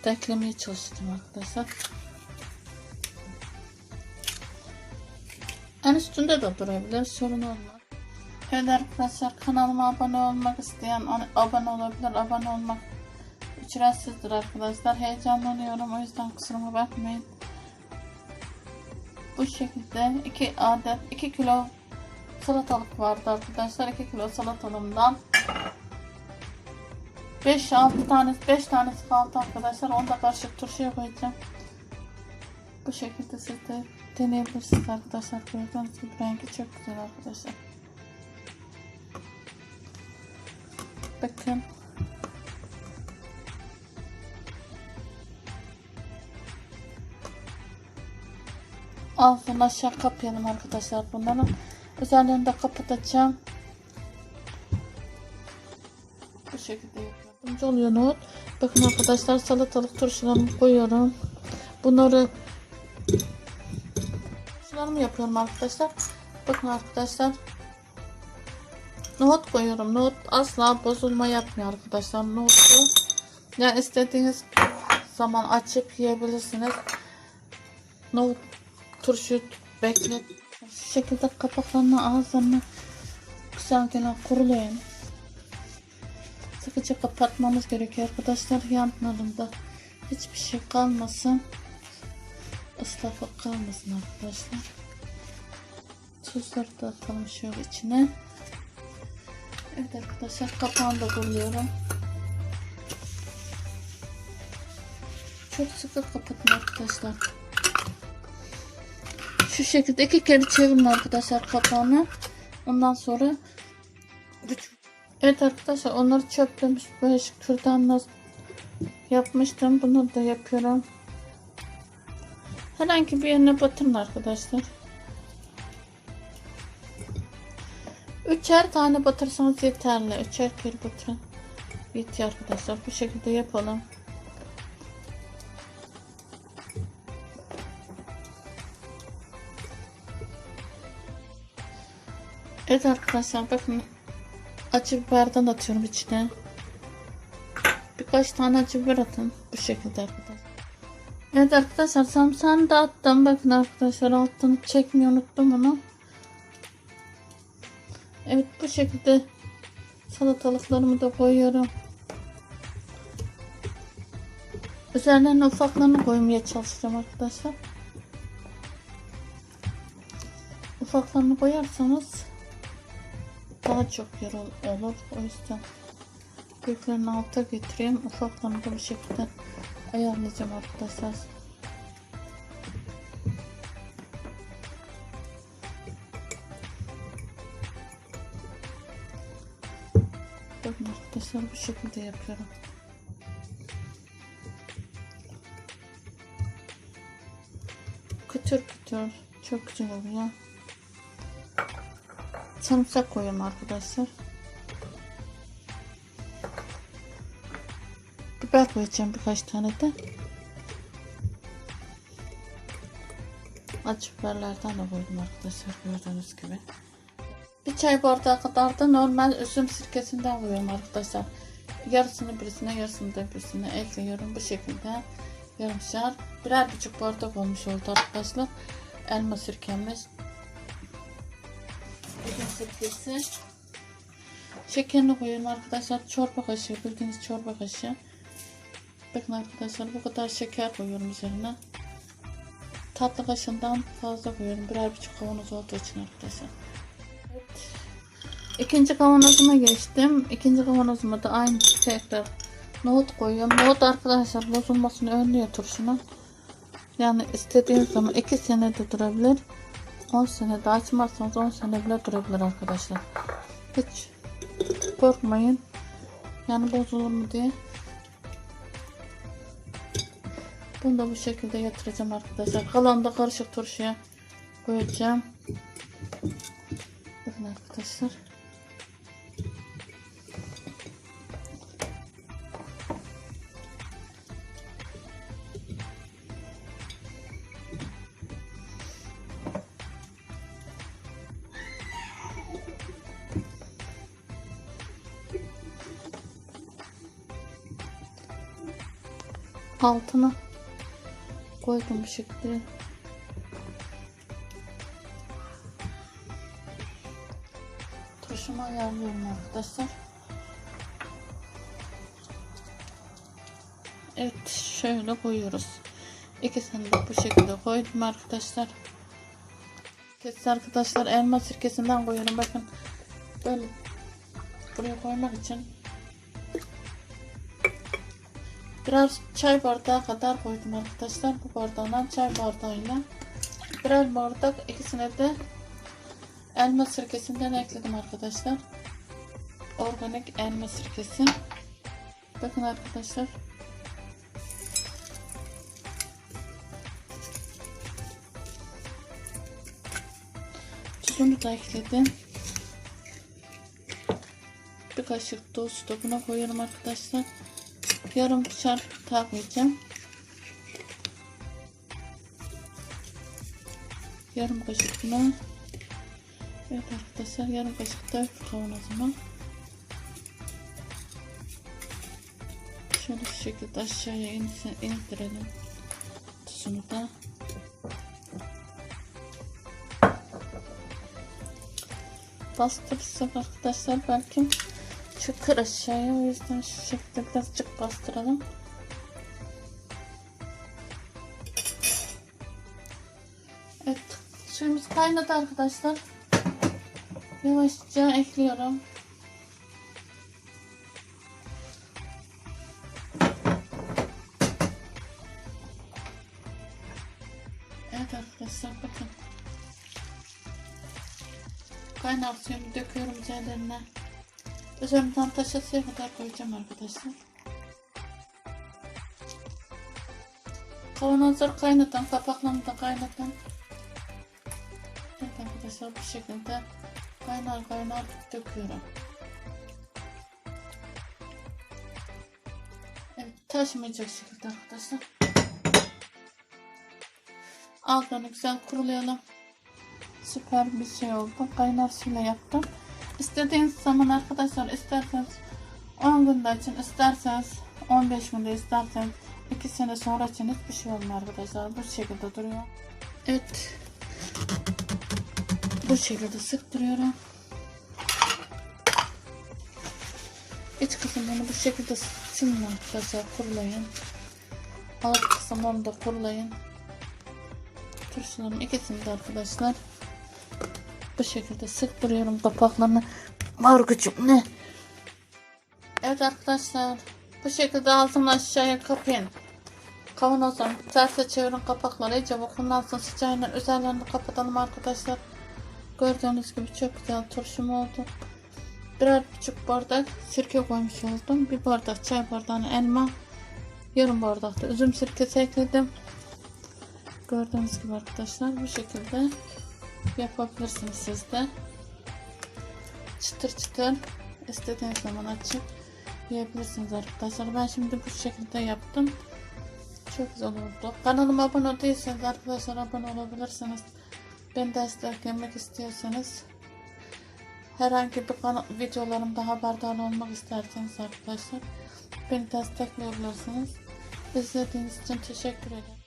şekilde eklemeye çalışacağım arkadaşlar. En üstünde de durabilir. Sorun olmaz. Evet arkadaşlar kanalıma abone olmak isteyen abone olabilir. Abone olmak ücretsizdir arkadaşlar. Heyecanlanıyorum. O yüzden kusuruma bakmayın. Bu şekilde 2 adet 2 kilo salatalık vardı arkadaşlar. 2 kilo salatalığımdan 5-6 tanesi 5 tanesi kaldı arkadaşlar. Onu da karışık turşuya koyacağım. Bu şekilde siz de deneyebilirsiniz arkadaşlar. Gördüğünüz gibi rengi çok güzel arkadaşlar. Bakın. Altını aşağı kapayalım arkadaşlar bunların. Üzerlerini de kapatacağım. Bu şekilde yardımcı oluyor nohut. Bakın arkadaşlar salatalık turşularımı koyuyorum. Bunları turşularımı yapıyorum arkadaşlar. Bakın arkadaşlar. Nohut koyuyorum. Nohut asla bozulma yapmıyor arkadaşlar. Nohutu yani istediğiniz zaman açıp yiyebilirsiniz. Nohut turşu beklet. Şu şekilde kapaklarını ağızlarını güzel gelen Sıkıca kapatmamız gerekiyor arkadaşlar. Yanlarında hiçbir şey kalmasın. Islaklık kalmasın arkadaşlar. Tuzları da atalım şöyle içine. Evet arkadaşlar kapağını da kuruyorum. Çok sıkı kapatın arkadaşlar. Şu şekilde iki kere çevirin arkadaşlar kapağını. Ondan sonra Evet arkadaşlar onları çöplemiş böyle kürdanla yapmıştım. Bunu da yapıyorum. Herhangi bir yerine batırın arkadaşlar. Üçer tane batırsanız yeterli. Üçer kere batırın. Yeter arkadaşlar. Bu şekilde yapalım. Evet arkadaşlar bakın acı biberden atıyorum içine. Birkaç tane acı biber atın. Bu şekilde arkadaşlar. Evet arkadaşlar samsağını da attım. Bakın arkadaşlar altını çekmeyi unuttum onu. Evet bu şekilde salatalıklarımı da koyuyorum. Üzerlerine ufaklarını koymaya çalışacağım arkadaşlar. Ufaklarını koyarsanız daha çok yer olur. O yüzden büyüklerini alta getireyim. Ufaklarını da bu şekilde ayarlayacağım arkadaşlar. Bakın arkadaşlar bu şekilde yapıyorum. Kütür kütür çok güzel oluyor. Sarımsak koyuyorum arkadaşlar. Biber koyacağım birkaç tane de. Acı biberlerden de koydum arkadaşlar gördüğünüz gibi. Bir çay bardağı kadar da normal üzüm sirkesinden koyuyorum arkadaşlar. Yarısını birisine yarısını da birisine ekliyorum bu şekilde. Yarımşar birer buçuk bardak olmuş oldu arkadaşlar. Elma sirkemiz. Sirkesi. Şekerini koyuyorum arkadaşlar. Çorba kaşığı bildiğiniz çorba kaşığı. Bakın arkadaşlar bu kadar şeker koyuyorum üzerine. Tatlı kaşığından fazla koyuyorum. Birer buçuk kavanoz olduğu için arkadaşlar. Evet. İkinci kavanozuma geçtim. İkinci kavanozuma da aynı tekrar nohut koyuyorum. Nohut arkadaşlar bozulmasını önlüyor turşunun. Yani istediğiniz zaman 2 sene de durabilir. 10 sene de açmazsanız 10 sene bile durabilir arkadaşlar. Hiç korkmayın. Yani bozulur mu diye. Bunu da bu şekilde yatıracağım arkadaşlar. Kalanı da karışık turşuya koyacağım. Bakın arkadaşlar. Altına koydum şekilde. Turşumu ayarlıyorum arkadaşlar. Evet şöyle koyuyoruz. İkisini de bu şekilde koydum arkadaşlar. Kes arkadaşlar elma sirkesinden koyuyorum. Bakın böyle buraya koymak için biraz çay bardağı kadar koydum arkadaşlar. Bu bardağından çay bardağıyla birer bardak ikisine de elma sirkesinden ekledim arkadaşlar. Organik elma sirkesi. Bakın arkadaşlar. Tuzunu da ekledim. Bir kaşık tuz da buna koyuyorum arkadaşlar. Yarım çarp takmayacağım. Yarım kaşık buna. Evet arkadaşlar yarım kaşık da kavanozuma. Şöyle şu şekilde aşağıya indirelim. Tuzunu da. Bastırırsak arkadaşlar belki çıkar aşağıya. O yüzden şu şekilde birazcık bastıralım. Evet suyumuz kaynadı arkadaşlar. Yavaşça ekliyorum. Evet arkadaşlar bakın. Kaynar suyumu döküyorum üzerlerine. Üzerinden taşasıya kadar koyacağım arkadaşlar. Kavanozları kaynatın, kapaklarını da kaynatın. Evet arkadaşlar bu şekilde kaynar kaynar döküyorum. Evet taşmayacak şekilde arkadaşlar. Altlarını güzel kurulayalım. Süper bir şey oldu. Kaynar suyla yaptım. İstediğiniz zaman arkadaşlar isterseniz 10 günde açın isterseniz 15 günde isterseniz 2 sene sonra açın hiçbir şey olmuyor arkadaşlar. Bu şekilde duruyor. Evet. Bu şekilde sıktırıyorum. İç kısmını bu şekilde silin arkadaşlar kurulayın. Alt kısmını da kurulayın. Turşuların ikisini de arkadaşlar bu şekilde sıktırıyorum kapaklarını. Var gücüm ne? Evet arkadaşlar bu şekilde altını aşağıya kapayın. Kavanozdan terse çevirin kapakları iyice vakumlansın sıcağıyla üzerlerini kapatalım arkadaşlar. Gördüğünüz gibi çok güzel turşum oldu. Birer buçuk bardak sirke koymuş oldum. Bir bardak çay bardağına elma. Yarım bardak da üzüm sirkesi ekledim. Gördüğünüz gibi arkadaşlar bu şekilde yapabilirsiniz siz de. Çıtır çıtır istediğiniz zaman açıp yiyebilirsiniz arkadaşlar. Ben şimdi bu şekilde yaptım. Çok güzel oldu. Kanalıma abone değilseniz arkadaşlar abone olabilirsiniz. Ben desteklemek istiyorsanız herhangi bir videolarımda haberdar olmak isterseniz arkadaşlar beni destekleyebilirsiniz. İzlediğiniz için teşekkür ederim.